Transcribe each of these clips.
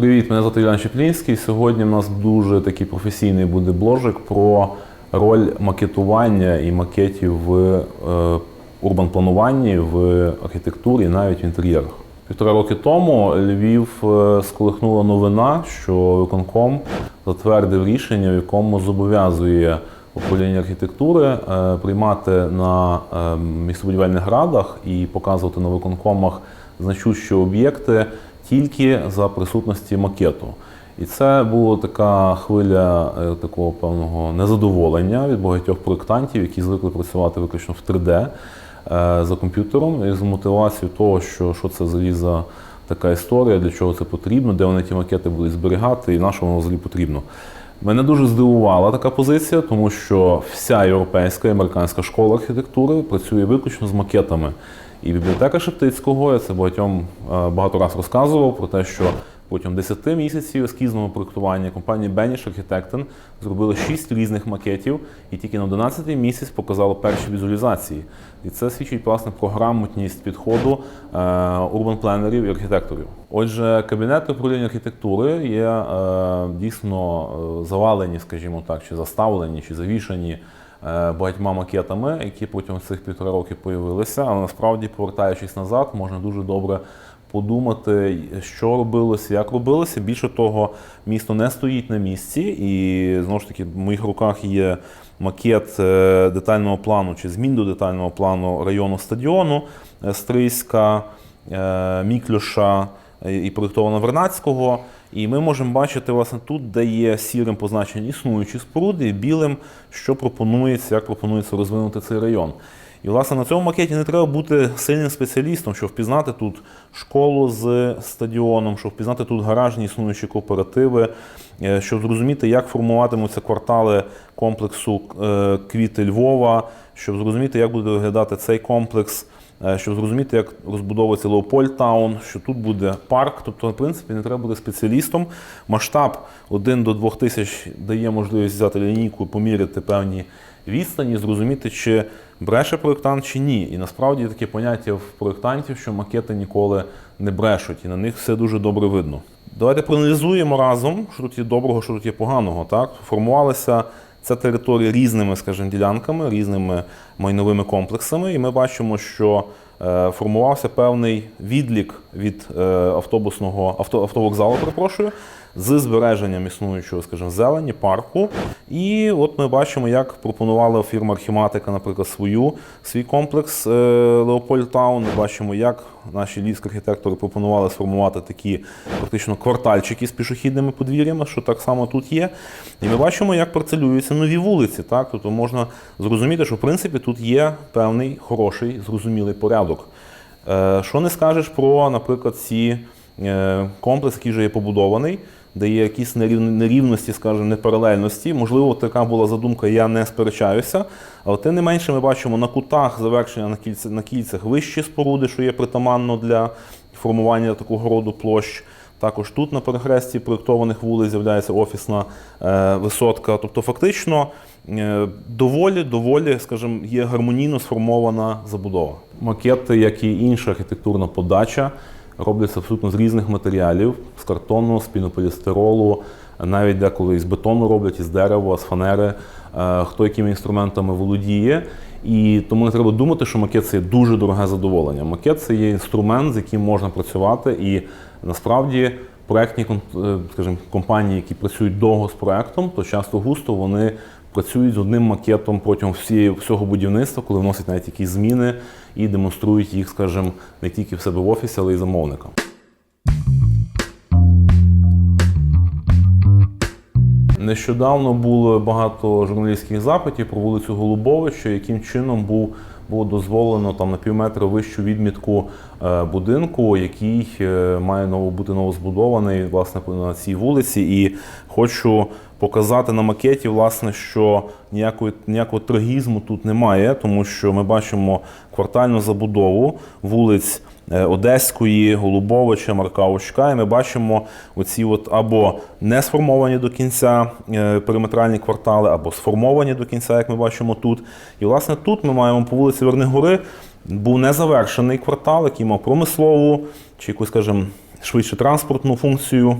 Привіт, мене звати Іван Чеплінський. Сьогодні в нас дуже такий професійний буде бложик про роль макетування і макетів в е, урбан-плануванні, в архітектурі, навіть в інтер'єрах. Півтора роки тому Львів е, сколихнула новина, що виконком затвердив рішення, в якому зобов'язує управління архітектури е, приймати на містобудівельних радах і показувати на виконкомах значущі об'єкти тільки за присутності макету. І це була така хвиля е, такого певного незадоволення від багатьох проєктантів, які звикли працювати виключно в 3D е, за комп'ютером, і з мотивацією того, що, що це взагалі за така історія, для чого це потрібно, де вони ті макети будуть зберігати і на що воно взагалі потрібно. Мене дуже здивувала така позиція, тому що вся європейська і американська школа архітектури працює виключно з макетами. І бібліотека Шептицького, я це багатьом е, багато раз розказував про те, що протягом 10 місяців ескізного проєктування компанії Benish Architecten зробили 6 різних макетів і тільки на 11 місяць показало перші візуалізації. І це свідчить власне про грамотність підходу урбан-планерів і архітекторів. Отже, кабінети управління архітектури є е, дійсно е, завалені, скажімо так, чи заставлені, чи завішані багатьма макетами, які протягом цих півтора роки появилися. Але насправді, повертаючись назад, можна дуже добре подумати, що робилося, як робилося. Більше того, місто не стоїть на місці, і знову ж таки, в моїх руках є макет е, детального плану чи змін до детального плану району стадіону е, Стрийська, е, Міклюша е, і проєктовано Вернацького. І ми можемо бачити власне тут, де є сірим позначені існуючі споруди, і білим, що пропонується, як пропонується розвинути цей район. І, власне, на цьому макеті не треба бути сильним спеціалістом, щоб впізнати тут школу з стадіоном, щоб впізнати тут гаражні існуючі кооперативи, е, щоб зрозуміти, як формуватимуться квартали комплексу е, квіти Львова, щоб зрозуміти, як буде виглядати цей комплекс. Е, Щоб зрозуміти, як розбудовується Леопольд Таун, що тут буде парк. Тобто, в принципі, не треба бути спеціалістом. Масштаб 1 до 2 тисяч дає можливість взяти лінійку, поміряти певні відстані, зрозуміти, чи бреше проєктант чи ні. І насправді таке поняття в проєктантів, що макети ніколи не брешуть, і на них все дуже добре видно. Давайте проаналізуємо разом, що тут є доброго, що тут є поганого. Так? Формувалася ця територія різними, скажімо, ділянками, різними майновими комплексами, і ми бачимо, що е, формувався певний відлік від е, автобусного авто, автовокзалу, перепрошую, з збереженням існуючого, скажімо, зелені, парку. І от ми бачимо, як пропонувала фірма Архіматика, наприклад, свою свій комплекс е, Леопольд Таун. Ми бачимо, як наші львівські архітектори пропонували сформувати такі практично квартальчики з пішохідними подвір'ями, що так само тут є. І ми бачимо, як парцелюються нові вулиці. Так? Тобто можна зрозуміти, що в принципі тут є певний хороший, зрозумілий порядок. Е, Що не скажеш про, наприклад, ці е, комплекс, який вже є побудований, де є якісь нерів- нерівності, скажімо, непаралельності. Можливо, така була задумка, я не сперечаюся. Але тим не менше, ми бачимо на кутах завершення на кільцях, на кільцях вищі споруди, що є притаманно для формування такого роду площ. Також тут на перехресті проєктованих вулиць з'являється офісна е, висотка. Тобто, фактично, е, доволі, доволі, скажімо, є гармонійно сформована забудова. Макети, як і інша архітектурна подача, робляться абсолютно з різних матеріалів: з картону, з пінополістиролу, навіть деколи із бетону роблять, із дерева, з фанери, е, хто якими інструментами володіє. І тому не треба думати, що макет це є дуже дороге задоволення. Макет це є інструмент, з яким можна працювати, і насправді проектні е, скажімо, компанії, які працюють довго з проектом, то часто густо вони працюють з одним макетом протягом всієї всього будівництва, коли вносять навіть якісь зміни і демонструють їх, скажімо, не тільки в себе в офісі, але й замовникам. Нещодавно було багато журналістських запитів про вулицю Голубовича, яким чином був було дозволено там на півметра вищу відмітку е, будинку, який е, має ново бути новозбудований власне на цій вулиці. І хочу показати на макеті, власне, що ніякої ніякого трагізму тут немає, тому що ми бачимо квартальну забудову вулиць. е, Одеської, Голубовича, Маркавочка, і ми бачимо оці от або не сформовані до кінця е, периметральні квартали, або сформовані до кінця, як ми бачимо тут. І власне тут ми маємо по вулиці Вернигори був незавершений квартал, який мав промислову чи якусь, скажімо, швидше транспортну функцію.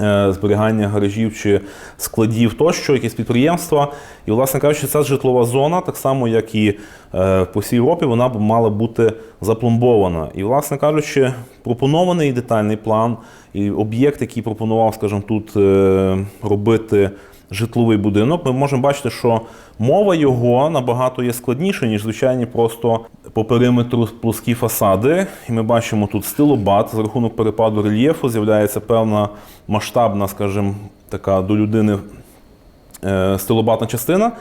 Е, зберігання гаражів чи складів тощо, якісь підприємства. І, власне кажучи, ця житлова зона, так само як і е, по всій Європі, вона б мала бути запломбована. І, власне кажучи, пропонований детальний план і об'єкт, який пропонував, скажімо, тут е, робити житловий будинок, ми можемо бачити, що мова його набагато є складніша, ніж звичайні просто по периметру плоскі фасади. І ми бачимо тут стилобат. За рахунок перепаду рельєфу з'являється певна масштабна, скажімо, така до людини е, стилобатна частина.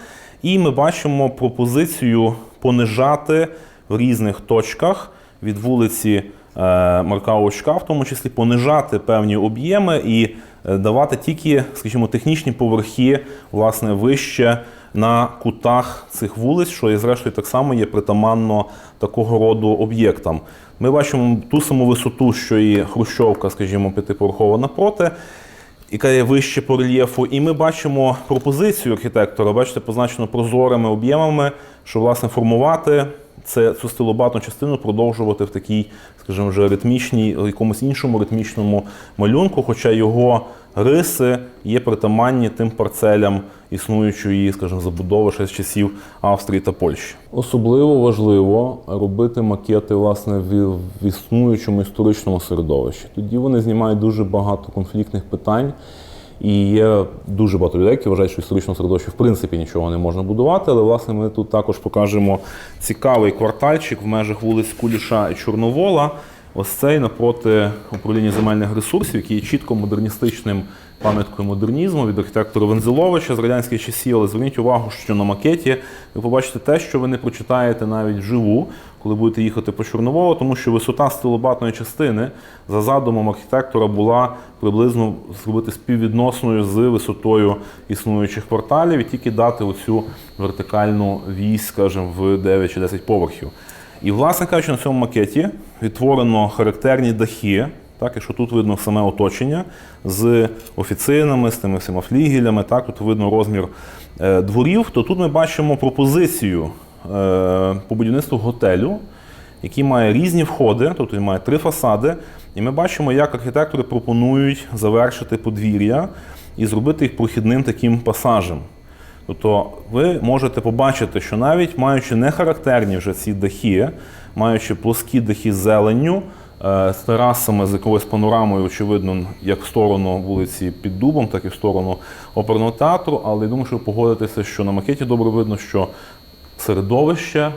І ми бачимо пропозицію понижати в різних точках від вулиці е, Марка Очка, в тому числі понижати певні об'єми і давати тільки, скажімо, технічні поверхи, власне, вище на кутах цих вулиць, що і зрештою так само є притаманно такого роду об'єктам. Ми бачимо ту саму висоту, що і Хрущовка, скажімо, п'ятиповерхова напроти яка є вище по рельєфу, і ми бачимо пропозицію архітектора, бачите, позначено прозорими об'ємами, що власне формувати це цю стилобатну частину, продовжувати в такій, скажімо, вже ритмічній, якомусь іншому ритмічному малюнку, хоча його риси є притаманні тим парцелям існуючої, скажімо, забудови ще з часів Австрії та Польщі. Особливо важливо робити макети власне в, існуючому історичному середовищі. Тоді вони знімають дуже багато конфліктних питань. І є дуже багато людей, які вважають, що історичному середовищі в принципі нічого не можна будувати. Але власне ми тут також покажемо цікавий квартальчик в межах вулиць Куліша і Чорновола. Ось цей напроти управління земельних ресурсів, який є чітко модерністичним пам'яткою модернізму від архітектора Вензеловича з радянських часів. Але зверніть увагу, що на макеті ви побачите те, що ви не прочитаєте навіть вживу, коли будете їхати по Чорноволу, тому що висота стилобатної частини за задумом архітектора була приблизно зробити співвідносною з висотою існуючих кварталів і тільки дати оцю вертикальну вісь, скажімо, в 9 чи 10 поверхів. І, власне кажучи, на цьому макеті відтворено характерні дахи, так, якщо тут видно саме оточення з офіцинами, з тими всіма флігелями, так, тут видно розмір е, дворів, то тут ми бачимо пропозицію е, по будівництву готелю, який має різні входи, тобто він має три фасади. І ми бачимо, як архітектори пропонують завершити подвір'я і зробити їх прохідним таким пасажем. Тобто ви можете побачити, що навіть маючи не характерні вже ці дахи, маючи плоскі дахи з зеленню, з терасами, з якоюсь панорамою, очевидно, як в сторону вулиці під Дубом, так і в сторону оперного театру. Але я думаю, що ви погодитеся, що на макеті добре видно, що середовище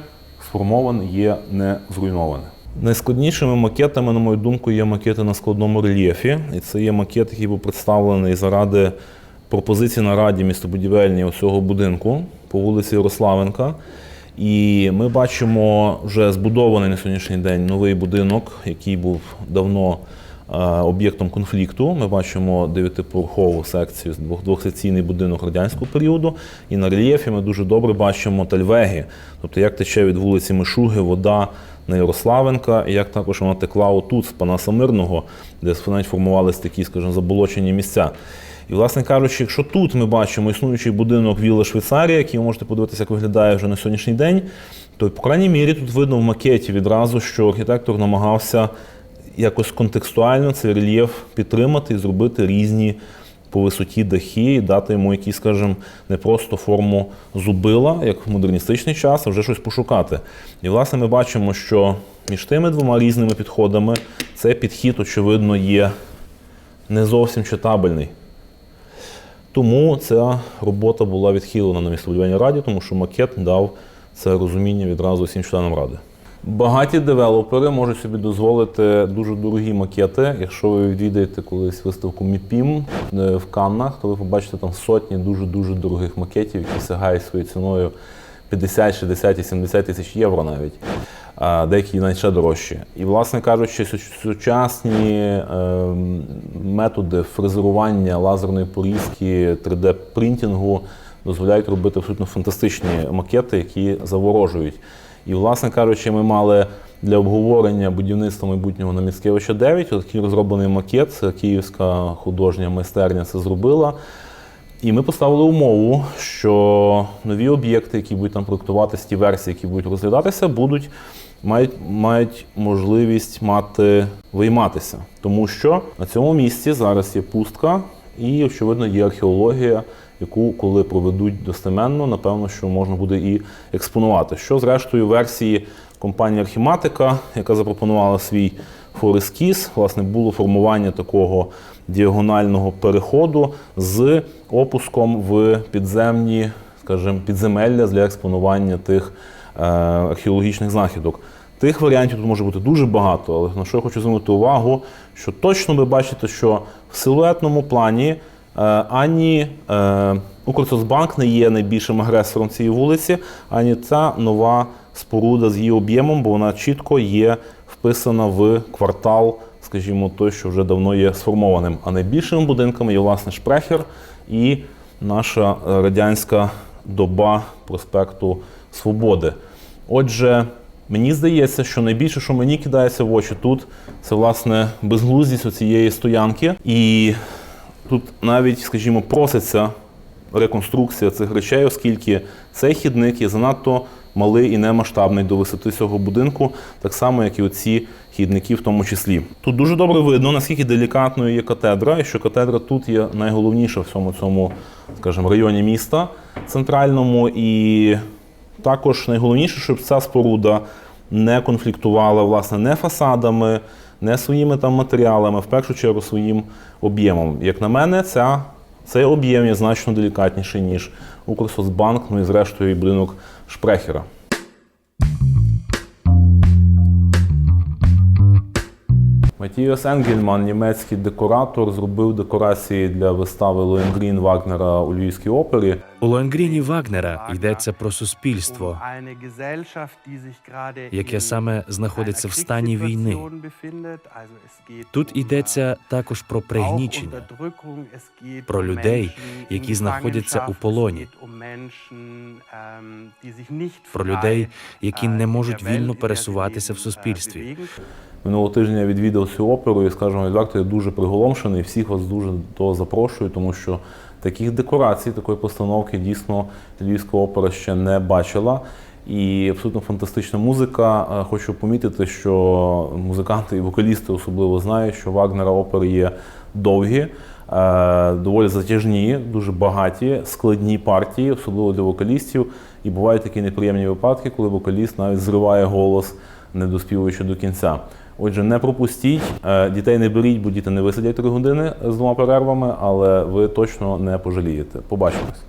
сформоване є не зруйноване. Найскладнішими макетами, на мою думку, є макети на складному рельєфі. І це є макет, який був представлений заради пропозиції на раді містобудівельній цього будинку по вулиці Ярославенка. І ми бачимо вже збудований на сьогоднішній день новий будинок, який був давно е, об'єктом конфлікту. Ми бачимо дев'ятиповерхову секцію, двох- двохсекційний будинок радянського періоду. І на рельєфі ми дуже добре бачимо тальвеги, тобто як тече від вулиці Мишуги вода на Ярославенка, і як також вона текла отут з Панаса Мирного, де навіть формувалися такі, скажімо, заболочені місця. І, власне кажучи, якщо тут ми бачимо існуючий будинок Вілла Швейцарія, який ви можете подивитися, як виглядає вже на сьогоднішній день, то, по крайній мірі, тут видно в макеті відразу, що архітектор намагався якось контекстуально цей рельєф підтримати і зробити різні по висоті дахи і дати йому якісь, скажімо, не просто форму зубила, як в модерністичний час, а вже щось пошукати. І, власне, ми бачимо, що між тими двома різними підходами цей підхід, очевидно, є не зовсім читабельний. Тому ця робота була відхилена на містобудівельній раді, тому що макет дав це розуміння відразу всім членам ради. Багаті девелопери можуть собі дозволити дуже дорогі макети. Якщо ви відвідаєте колись виставку МІПІМ е, в Каннах, то ви побачите там сотні дуже-дуже дорогих макетів, які сягають своєю ціною 50, 60 і 70 тисяч євро навіть. А деякі навіть ще дорожчі. І, власне кажучи, сучасні е, методи фрезерування лазерної порізки, 3D-принтингу дозволяють робити абсолютно фантастичні макети, які заворожують. І, власне кажучи, ми мали для обговорення будівництва майбутнього на Міцкевича 9 такий розроблений макет. Київська художня майстерня це зробила. І ми поставили умову, що нові об'єкти, які будуть там проєктуватися, ті версії, які будуть розглядатися, будуть мають, мають можливість мати вийматися. Тому що на цьому місці зараз є пустка і, очевидно, є археологія, яку, коли проведуть достеменно, напевно, що можна буде і експонувати. Що, зрештою, версії компанії Архіматика, яка запропонувала свій форескіз, власне, було формування такого діагонального переходу з опуском в підземні, скажімо, підземелля для експонування тих е, археологічних знахідок. Тих варіантів тут може бути дуже багато, але на що я хочу звернути увагу, що точно ви бачите, що в силуетному плані е, ані е, Укрсоцбанк не є найбільшим агресором цієї вулиці, ані ця нова споруда з її об'ємом, бо вона чітко є вписана в квартал, скажімо, той, що вже давно є сформованим. А найбільшими будинками є власне Шпрехер і наша радянська доба проспекту Свободи. Отже, мені здається, що найбільше, що мені кидається в очі тут, це власне безглуздість цієї стоянки. І тут навіть, скажімо, проситься реконструкція цих речей, оскільки цей хідник є занадто малий і немасштабний до висоти цього будинку, так само, як і оці хідники в тому числі. Тут дуже добре видно, наскільки делікатною є катедра, і що катедра тут є найголовніша в всьому цьому, скажімо, районі міста центральному. І також найголовніше, щоб ця споруда не конфліктувала власне не фасадами, не своїми там матеріалами, в першу чергу своїм об'ємом. Як на мене, ця, цей об'єм є значно делікатніший, ніж Укрсоцбанк, ну і зрештою і будинок Шпрехера. Матіас Енгельман, німецький декоратор, зробив декорації для вистави Лоєнгрін Вагнера у Львівській опері. У Лоенгріні Вагнера йдеться про суспільство, яке саме знаходиться в стані війни. Тут йдеться також про пригнічення, про людей, які знаходяться у полоні, про людей, які не можуть вільно пересуватися в суспільстві. Минулого тижня я відвідав цю оперу і, скажімо, відверто, я дуже приголомшений. Всіх вас дуже до того запрошую, тому що таких декорацій, такої постановки дійсно Львівська опера ще не бачила. І абсолютно фантастична музика. Е, Хочу помітити, що музиканти і вокалісти особливо знають, що Вагнера опери є довгі, е, доволі затяжні, дуже багаті, складні партії, особливо для вокалістів. І бувають такі неприємні випадки, коли вокаліст навіть зриває голос, не доспівуючи до кінця. Отже, не пропустіть, Е, дітей не беріть, бо діти не висидять три години з двома перервами, але ви точно не пожалієте. Побачимось.